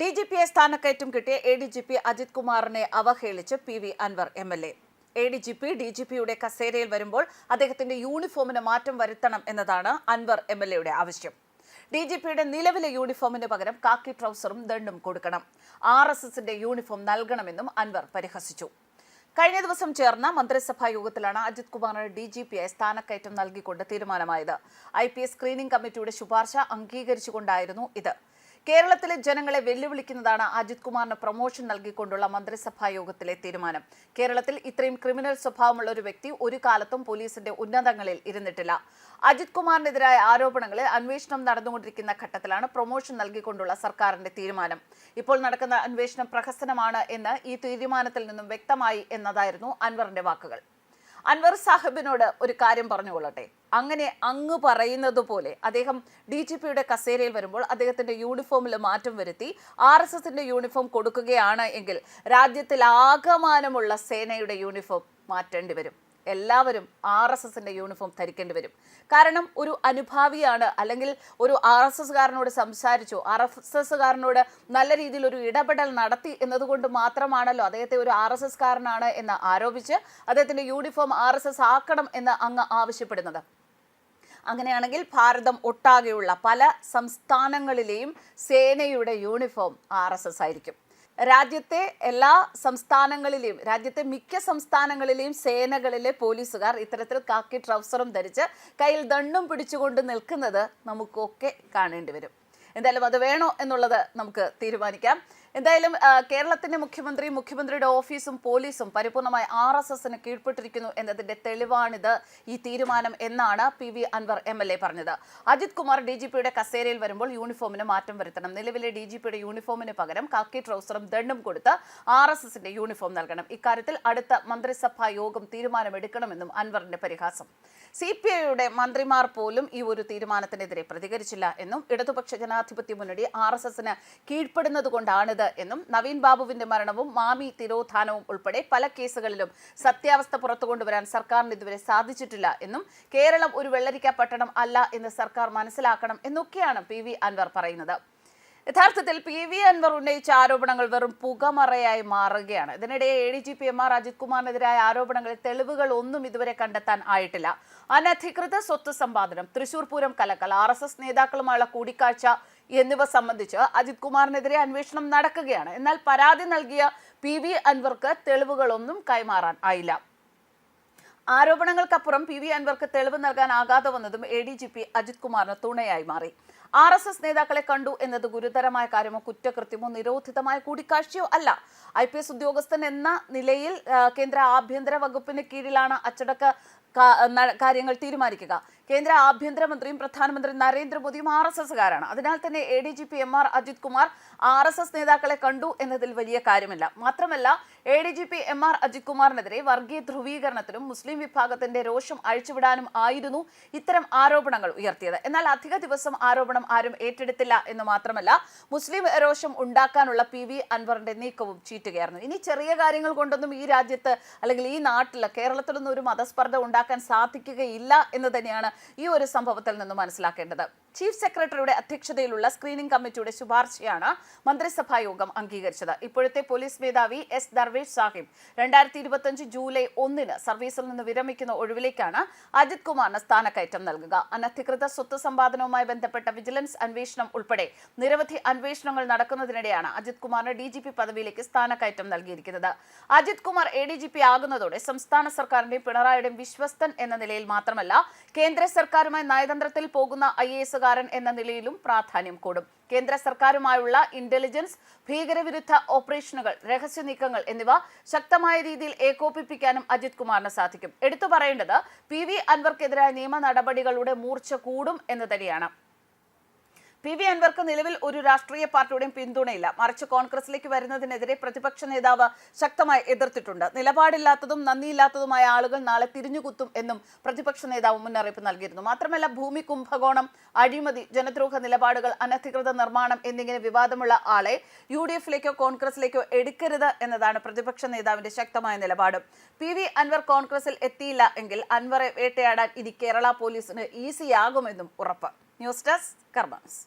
D G പിയെ സ്ഥാനക്കയറ്റം കിട്ടിയ A D G P Ajith കുമാറിനെ അവഹേളിച്ച് P V Anvar M L A. A D G P D G പിയുടെ കസേരയിൽ വരുമ്പോൾ അദ്ദേഹത്തിന്റെ യൂണിഫോമിന് മാറ്റം വരുത്തണം എന്നതാണ് അൻവർ എം എൽ എയുടെ ആവശ്യം. ഡി ജി പിയുടെ നിലവിലെ യൂണിഫോമിന് പകരം കാക്കി ട്രൗസറും ദണ്ടും കൊടുക്കണം. ആർ എസ് എസിന്റെ യൂണിഫോം നൽകണമെന്നും അൻവർ പരിഹസിച്ചു. കഴിഞ്ഞ ദിവസം ചേർന്ന മന്ത്രിസഭാ യോഗത്തിലാണ് അജിത് കുമാറിന് ഡി ജി പിയായി സ്ഥാനക്കയറ്റം നൽകിക്കൊണ്ട് തീരുമാനമായത്. ഐ പി എസ് സ്ക്രീനിംഗ് കമ്മിറ്റിയുടെ ശുപാർശ അംഗീകരിച്ചുകൊണ്ടായിരുന്നു ഇത്. കേരളത്തിലെ ജനങ്ങളെ വെല്ലുവിളിക്കുന്നതാണ് അജിത് കുമാറിന് പ്രൊമോഷൻ നൽകിക്കൊണ്ടുള്ള മന്ത്രിസഭാ യോഗത്തിലെ തീരുമാനം. കേരളത്തിൽ ഇത്രയും ക്രിമിനൽ സ്വഭാവമുള്ള ഒരു വ്യക്തി ഒരു കാലത്തും പോലീസിന്റെ ഉന്നതങ്ങളിൽ ഇരുന്നിട്ടില്ല. അജിത് കുമാറിനെതിരായ ആരോപണങ്ങളിൽ അന്വേഷണം നടന്നുകൊണ്ടിരിക്കുന്ന ഘട്ടത്തിലാണ് പ്രൊമോഷൻ നൽകിക്കൊണ്ടുള്ള സർക്കാരിന്റെ തീരുമാനം. ഇപ്പോൾ നടക്കുന്ന അന്വേഷണം പ്രഹസനമാണ് എന്ന് ഈ തീരുമാനത്തിൽ നിന്നും വ്യക്തമായി എന്നതായിരുന്നു അൻവറിന്റെ വാക്കുകൾ. അൻവർ സാഹിബിനോട് ഒരു കാര്യം പറഞ്ഞുകൊള്ളട്ടെ. അങ്ങനെ അങ്ങ് പറയുന്നത് പോലെ അദ്ദേഹം ഡി ജി പിയുടെ കസേരയിൽ വരുമ്പോൾ അദ്ദേഹത്തിന്റെ യൂണിഫോമിൽ മാറ്റം വരുത്തി ആർ എസ് എസിന്റെ യൂണിഫോം കൊടുക്കുകയാണ് എങ്കിൽ രാജ്യത്തിൽ ആകമാനമുള്ള സേനയുടെ യൂണിഫോം മാറ്റേണ്ടി വരും. എല്ലാവരും ആർ എസ് എസിന്റെ യൂണിഫോം ധരിക്കേണ്ടി വരും. കാരണം ഒരു അനുഭാവിയാണ് അല്ലെങ്കിൽ ഒരു ആർ എസ് എസ്കാരനോട് സംസാരിച്ചു ആർ എസ് എസ്കാരനോട് നല്ല രീതിയിൽ ഒരു ഇടപെടൽ നടത്തി എന്നതുകൊണ്ട് മാത്രമാണല്ലോ അദ്ദേഹത്തെ ഒരു ആർ എസ് എസ്കാരനാണ് എന്ന് ആരോപിച്ച് അദ്ദേഹത്തിന്റെ യൂണിഫോം ആർ എസ് എസ് ആക്കണം എന്ന് അങ്ങ് ആവശ്യപ്പെടുന്നത്. അങ്ങനെയാണെങ്കിൽ ഭാരതം ഒട്ടാകെയുള്ള പല സംസ്ഥാനങ്ങളിലെയും സേനയുടെ യൂണിഫോം ആർ ആയിരിക്കും. രാജ്യത്തെ എല്ലാ സംസ്ഥാനങ്ങളിലെയും രാജ്യത്തെ മിക്ക സംസ്ഥാനങ്ങളിലെയും സേനകളിലെ പോലീസുകാർ ഇത്തരത്തിൽ കാക്കി ട്രൗസറും ധരിച്ച് കയ്യിൽ ദണ്ണും പിടിച്ചുകൊണ്ട് നിൽക്കുന്നത് നമുക്കൊക്കെ കാണേണ്ടി വരും. എന്തായാലും അത് വേണോ എന്നുള്ളത് നമുക്ക് തീരുമാനിക്കാം. എന്തായാലും കേരളത്തിന്റെ മുഖ്യമന്ത്രി മുഖ്യമന്ത്രിയുടെ ഓഫീസും പോലീസും പരിപൂർണമായി ആർ എസ് എസിന് കീഴ്പ്പെട്ടിരിക്കുന്നു എന്നതിന്റെ തെളിവാണിത് ഈ തീരുമാനം എന്നാണ് P V Anvar M L A പറഞ്ഞത്. അജിത് കുമാർ ഡി ജി പിയുടെ കസേരയിൽ വരുമ്പോൾ യൂണിഫോമിന് മാറ്റം വരുത്തണം. നിലവിലെ ഡി ജി പിയുടെ യൂണിഫോമിന് പകരം കാക്കി ട്രൗസറും ദണ്ണും കൊടുത്ത് ആർ എസ് എസിന്റെ യൂണിഫോം നൽകണം. ഇക്കാര്യത്തിൽ അടുത്ത മന്ത്രിസഭാ യോഗം തീരുമാനമെടുക്കണമെന്നും അൻവറിന്റെ പരിഹാസം. സി പി ഐയുടെ മന്ത്രിമാർ പോലും ഈ ഒരു തീരുമാനത്തിനെതിരെ പ്രതികരിച്ചില്ല എന്നും ഇടതുപക്ഷ ജനാധിപത്യ മുന്നണി ആർ എസ് എസിന് കീഴ്പ്പെടുന്നത് കൊണ്ടാണിത് എന്നും നവീൻ ബാബുവിന്റെ മരണവും മാമി തിരോധാനവും ഉൾപ്പെടെ പല കേസുകളിലും സത്യാവസ്ഥ പുറത്തു കൊണ്ടുവരാൻ സർക്കാരിന് ഇതുവരെ സാധിച്ചിട്ടില്ല എന്നും കേരളം ഒരു വെള്ളരിക്ക പട്ടണം അല്ല എന്ന് സർക്കാർ മനസ്സിലാക്കണം എന്നൊക്കെയാണ് പി വി അൻവർ പറയുന്നത്. യഥാർത്ഥത്തിൽ പി വി അൻവർ ഉന്നയിച്ച ആരോപണങ്ങൾ വെറും പുകമറയായി മാറുകയാണ്. ഇതിനിടെ A D G P M R Ajith കുമാറിനെതിരായ ആരോപണങ്ങളിൽ തെളിവുകൾ ഒന്നും ഇതുവരെ കണ്ടെത്താൻ ആയിട്ടില്ല. അനധികൃത സ്വത്ത് സമ്പാദനം തൃശൂർ പൂരം കലക്കൽ ആർ എസ് എസ് നേതാക്കളുമായുള്ള കൂടിക്കാഴ്ച എന്നിവ സംബന്ധിച്ച് അജിത് കുമാറിനെതിരെ അന്വേഷണം നടക്കുകയാണ്. എന്നാൽ പരാതി നൽകിയ പി വി അൻവർക്ക് തെളിവുകളൊന്നും കൈമാറാൻ ആയില്ല. ആരോപണങ്ങൾക്കപ്പുറം പി വി അൻവർക്ക് തെളിവ് നൽകാനാകാതെ വന്നതും A D G P Ajith കുമാറിന് തുണയായി മാറി. ആർ എസ് എസ് നേതാക്കളെ കണ്ടു എന്നത് ഗുരുതരമായ കാര്യമോ കുറ്റകൃത്യമോ നിരോധിതമായ കൂടിക്കാഴ്ചയോ അല്ല. ഐ പി എസ് ഉദ്യോഗസ്ഥൻ എന്ന നിലയിൽ കേന്ദ്ര ആഭ്യന്തര വകുപ്പിന് കീഴിലാണ് അച്ചടക്ക കാര്യങ്ങൾ തീരുമാനിക്കുക. കേന്ദ്ര ആഭ്യന്തരമന്ത്രിയും പ്രധാനമന്ത്രി നരേന്ദ്രമോദിയും ആർ എസ് എസ്കാരാണ് അതിനാൽ തന്നെ A D G P M R Ajith Kumar R S S നേതാക്കളെ കണ്ടു എന്നതിൽ വലിയ കാര്യമില്ല. മാത്രമല്ല A D G P M R Ajith കുമാറിനെതിരെ വർഗീയ ധ്രുവീകരണത്തിനും മുസ്ലിം വിഭാഗത്തിന്റെ രോഷം അഴിച്ചുവിടാനും ആയിരുന്നു ഇത്തരം ആരോപണങ്ങൾ ഉയർത്തിയത്. എന്നാൽ അധിക ദിവസം ആരോപണം ആരും ഏറ്റെടുത്തില്ല എന്ന് മാത്രമല്ല മുസ്ലിം രോഷം ഉണ്ടാക്കാനുള്ള പി വി അൻവറിന്റെ നീക്കവും ചീറ്റുകയായിരുന്നു. ഇനി ചെറിയ കാര്യങ്ങൾ കൊണ്ടൊന്നും ഈ രാജ്യത്ത് അല്ലെങ്കിൽ ഈ നാട്ടിൽ കേരളത്തിലൊന്നും ഒരു മതസ്പർദ്ധ ഉണ്ടാക്കാൻ സാധിക്കുകയില്ല എന്ന് തന്നെയാണ് ഈ ഒരു സംഭവത്തിൽ നിന്ന് മനസ്സിലാക്കേണ്ടത്. ചീഫ് സെക്രട്ടറിയുടെ അധ്യക്ഷതയിലുള്ള സ്ക്രീനിംഗ് കമ്മിറ്റിയുടെ ശുപാർശയാണ് മന്ത്രിസഭാ യോഗം അംഗീകരിച്ചത്. ഇപ്പോഴത്തെ പോലീസ് മേധാവി എസ് ദർവേഷ് സാഹിബ് രണ്ടായിരത്തി ഇരുപത്തിയഞ്ച് ജൂലൈ ഒന്നിന് സർവീസിൽ നിന്ന് വിരമിക്കുന്ന ഒഴിവിലേക്കാണ് അജിത് കുമാറിന് സ്ഥാനക്കയറ്റം നൽകുക. അനധികൃത സ്വത്ത് സമ്പാദനവുമായി ബന്ധപ്പെട്ട വിജിലൻസ് അന്വേഷണം ഉൾപ്പെടെ നിരവധി അന്വേഷണങ്ങൾ നടക്കുന്നതിനിടെയാണ് അജിത് കുമാറിന് ഡി ജി പി പദവിയിലേക്ക് സ്ഥാനക്കയറ്റം നൽകിയിരിക്കുന്നത്. Ajith Kumar A D G P ആകുന്നതോടെ സംസ്ഥാന സർക്കാരിന്റെയും പിണറായിയുടെയും വിശ്വസ്തൻ എന്ന നിലയിൽ മാത്രമല്ല കേന്ദ്ര സർക്കാരുമായി നയതന്ത്രത്തിൽ പോകുന്ന ഐ എസുകാരൻ എന്ന നിലയിലും പ്രാധാന്യം കൂടും. കേന്ദ്ര സർക്കാരുമായുള്ള ഇന്റലിജൻസ് ഭീകരവിരുദ്ധ ഓപ്പറേഷനുകൾ രഹസ്യ നീക്കങ്ങൾ എന്നിവ ശക്തമായ രീതിയിൽ ഏകോപിപ്പിക്കാനും അജിത് കുമാറിന് സാധിക്കും. എടുത്തു പറയേണ്ടത് പി വി അൻവർക്കെതിരായ നിയമ നടപടികളുടെ മൂർച്ച കൂടും എന്ന് തന്നെയാണ്. പി വി അൻവർക്ക് നിലവിൽ ഒരു രാഷ്ട്രീയ പാർട്ടിയുടെയും പിന്തുണയില്ല. മറിച്ച് കോൺഗ്രസിലേക്ക് വരുന്നതിനെതിരെ പ്രതിപക്ഷ നേതാവ് ശക്തമായി എതിർത്തിട്ടുണ്ട്. നിലപാടില്ലാത്തതും നന്ദിയില്ലാത്തതുമായ ആളുകൾ നാളെ തിരിഞ്ഞുകുത്തും എന്നും പ്രതിപക്ഷ നേതാവ് മുന്നറിയിപ്പ് നൽകിയിരുന്നു. മാത്രമല്ല ഭൂമി കുംഭകോണം അഴിമതി ജനദ്രോഹ നിലപാടുകൾ അനധികൃത നിർമ്മാണം എന്നിങ്ങനെ വിവാദമുള്ള ആളെ യു ഡി എഫിലേക്കോ കോൺഗ്രസിലേക്കോ എടുക്കരുത് എന്നതാണ് പ്രതിപക്ഷ നേതാവിന്റെ ശക്തമായ നിലപാട്. പി വി അൻവർ കോൺഗ്രസിൽ എത്തിയില്ല എങ്കിൽ അൻവറെ വേട്ടയാടാൻ ഇനി കേരള പോലീസിന് ഈസിയാകുമെന്നും ഉറപ്പ്. News desk karmas